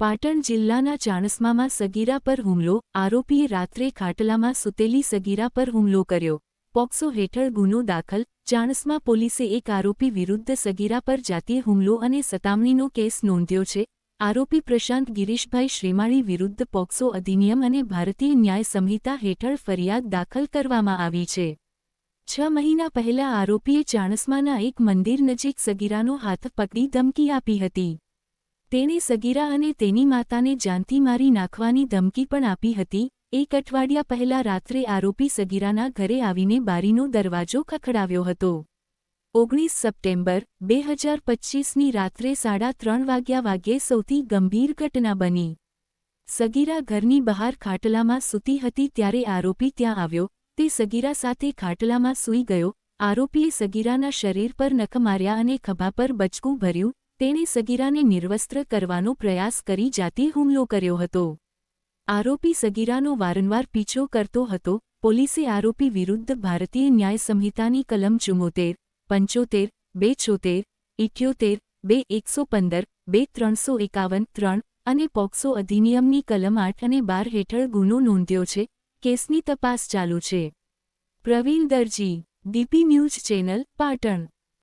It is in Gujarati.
પાટણ જિલ્લાના ચાણસ્મામાં સગીરા પર હુમલો, આરોપીએ રાત્રે ખાટલામાં સૂતેલી સગીરા પર હુમલો કર્યો. પોક્સો હેઠળ ગુનો દાખલ, ચાણસ્મા પોલીસે એક આરોપી વિરુદ્ધ સગીરા પર જાતીય હુમલો અને સતામણીનો કેસ નોંધ્યો છે. આરોપી પ્રશાંત ગિરીશભાઈ શ્રીમાળી વિરુદ્ધ પોક્સો અધિનિયમ અને ભારતીય ન્યાય સંહિતા હેઠળ ફરિયાદ દાખલ કરવામાં આવી છે. છ મહિના પહેલા આરોપીએ ચાણસ્માના એક મંદિર નજીક સગીરાનો હાથ પકડી ધમકી આપી હતી. તેણે સગીરા અને તેની માતાને જાનથી મારી નાખવાની ધમકી પણ આપી હતી. એક અઠવાડિયા પહેલા રાત્રે આરોપી સગીરાના ઘરે આવીને બારીનો દરવાજો ખખડાવ્યો હતો. ઓગણીસ સપ્ટેમ્બર બે હજાર પચ્ચીસની રાત્રે સાડા ત્રણ વાગ્યા વાગ્યે સૌથી ગંભીર ઘટના બની. સગીરા ઘરની બહાર ખાટલામાં સૂતી હતી ત્યારે આરોપી ત્યાં આવ્યો. તે સગીરા સાથે ખાટલામાં સૂઈ ગયો. આરોપીએ સગીરાના શરીર પર નખ માર્યા અને ખભા પર બચકું ભર્યું. તેણે સગીરાને નિર્વસ્ત્ર કરવાનો પ્રયાસ કરી જાતે હુમલો કર્યો હતો. આરોપી સગીરાનો વારંવાર પીછો કરતો હતો. પોલીસે આરોપી વિરુદ્ધ ભારતીય ન્યાય સંહિતાની કલમ ચુમ્મોતેર, પંચોતેર બે છોતેર ઇઠ્યોતેર, બે એકસો પંદર, બે ત્રણસો એકાવન ત્રણ અને પોક્સો અધિનિયમની કલમ આઠ અને બાર હેઠળ ગુનો નોંધ્યો છે. કેસની તપાસ ચાલુ છે. Pravin Darji, DP news channel, Patan.